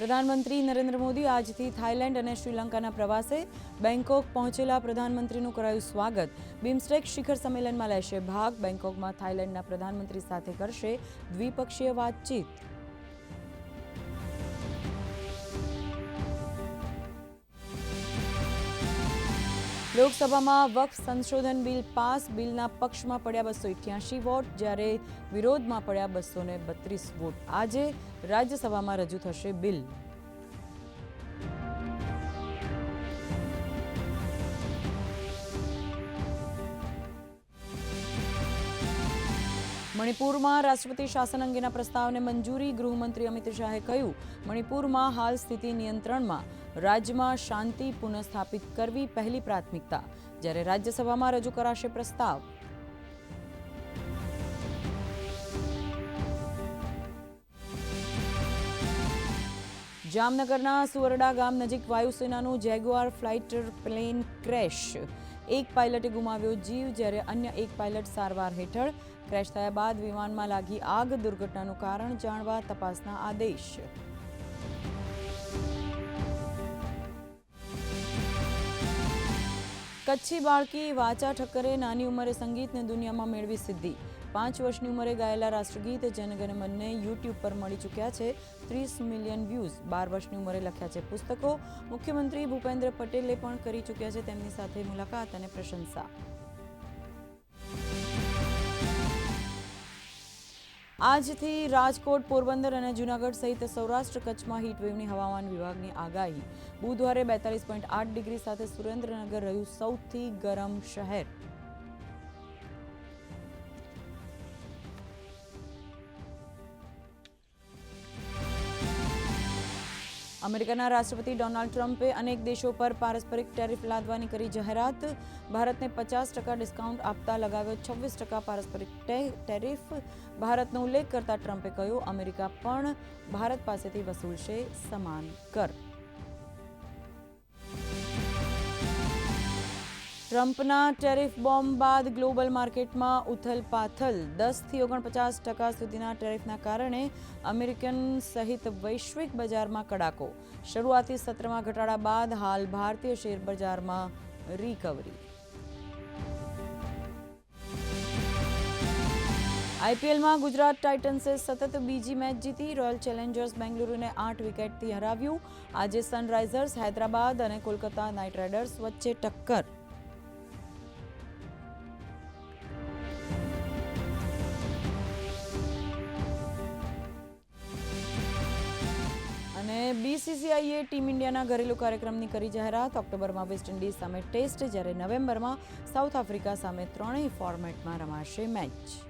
પ્રધાનમંત્રી નરેન્દ્ર મોદી આજથી થાઇલેન્ડ અને શ્રીલંકાના પ્રવાસે બેંકોક પહોંચેલા પ્રધાનમંત્રીનું કરાયું સ્વાગત. બિમસ્ટેક શિખર સંમેલનમાં લેશે ભાગ. બેંકોકમાં થાઇલેન્ડના પ્રધાનમંત્રી સાથે કરશે દ્વિપક્ષીય વાતચીત. લોકસભામાં વક્ફ સંશોધન બિલ પાસ બિલના પક્ષમાં પડ્યા બસો ઇઠ્યાસી વોટ, જ્યારે વિરોધમાં પડ્યા બસો ને બત્રીસ વોટ. આજે રાજ્યસભામાં રજૂ થશે બિલ. મણિપુરમાં રાષ્ટ્રપતિ શાસન અંગેના પ્રસ્તાવને મંજૂરી, ગૃહમંત્રી અમિત શાહે કહ્યું, મણિપુરમાં હાલ સ્થિતિ નિયંત્રણમાં. રાજ્યમાં શાંતિ પુનઃસ્થાપિત કરવી પહેલી પ્રાથમિકતા, જ્યારે રાજ્યસભામાં રજૂ કરાશે પ્રસ્તાવ. જામનગરના સુવરડા ગામ નજીક વાયુસેનાનું જેગુઆર ફ્લાઇટર પ્લેન ક્રેશ. એક પાયલટે ગુમાવ્યો જીવ, જ્યારે અન્ય એક પાયલટ સારવાર હેઠળ ક્રેશ થયા બાદ વિમાનમાં લાગી આગ, દુર્ઘટનાનું કારણ જાણવા તપાસના આદેશ. કચ્છી બાળકી વાચા ઠક્કરે નાની ઉંમરે સંગીતને દુનિયામાં મેળવી સિદ્ધિ. પાંચ વર્ષની ઉંમરે ગાયેલા રાષ્ટ્રગીત જનગણ મનને યુટ્યુબ પર મળી ચૂક્યા છે. ત્રીસ મિલિયન વ્યૂઝ બાર વર્ષની ઉંમરે લખ્યા છે પુસ્તકો. મુખ્યમંત્રી ભૂપેન્દ્ર પટેલે પણ કરી ચૂક્યા છે તેમની સાથે મુલાકાત અને પ્રશંસા. આજથી રાજકોટ, પોરબંદર અને જૂનાગઢ સહિત સૌરાષ્ટ્ર કચ્છમાં હીટવેવની હવામાન વિભાગની આગાહી. બુધવારે બેતાલીસ પોઈન્ટ આઠ ડિગ્રી સાથે સુરેન્દ્રનગર રહ્યું સૌથી ગરમ શહેર. અમેરિકાના રાષ્ટ્રપતિ ડોનાલ્ડ ટ્રમ્પે અનેક દેશો પર પારસ્પરિક ટેરિફ લાદવાની કરી જાહેરાત. ભારતને પચાસ ટકા ડિસ્કાઉન્ટ આપતા લગાવ્યો છવ્વીસ ટકા પારસ્પરિક ટેરિફ. ભારતનો ઉલ્લેખ કરતા ટ્રમ્પે કહ્યું, અમેરિકા પણ ભારત પાસેથી વસૂલશે સમાન કર. ટ્રમ્પના ટેરિફ બોમ્બ બાદ ગ્લોબલ માર્કેટમાં ઉથલપાથલ દસથી ઓગણપચાસ ટકા સુધીના ટેરિફના કારણે અમેરિકન સહિત વૈશ્વિક બજારમાં કડાકો. શરૂઆતી સત્રમાં ઘટાડા બાદ હાલ ભારતીય શેર બજારમાં રિકવરી આઈપીએલમાં ગુજરાત ટાઇટન્સે સતત બીજી મેચ જીતી રોયલ ચેલેન્જર્સ બેંગલુરુને આઠ વિકેટથી હરાવ્યું. આજે સનરાઇઝર્સ હૈદરાબાદ અને કોલકાતા નાઇટ રાઇડર્સ વચ્ચે ટક્કર. અને બીસીસીઆઈએ ટીમ ઇન્ડિયાના ઘરેલુ કાર્યક્રમની કરી જાહેરાત. ઓક્ટોબરમાં વેસ્ટ ઇન્ડિઝ સામે ટેસ્ટ, જ્યારે નવેમ્બરમાં સાઉથ આફ્રિકા સામે ત્રણેય ફોર્મેટમાં રમાશે મેચ.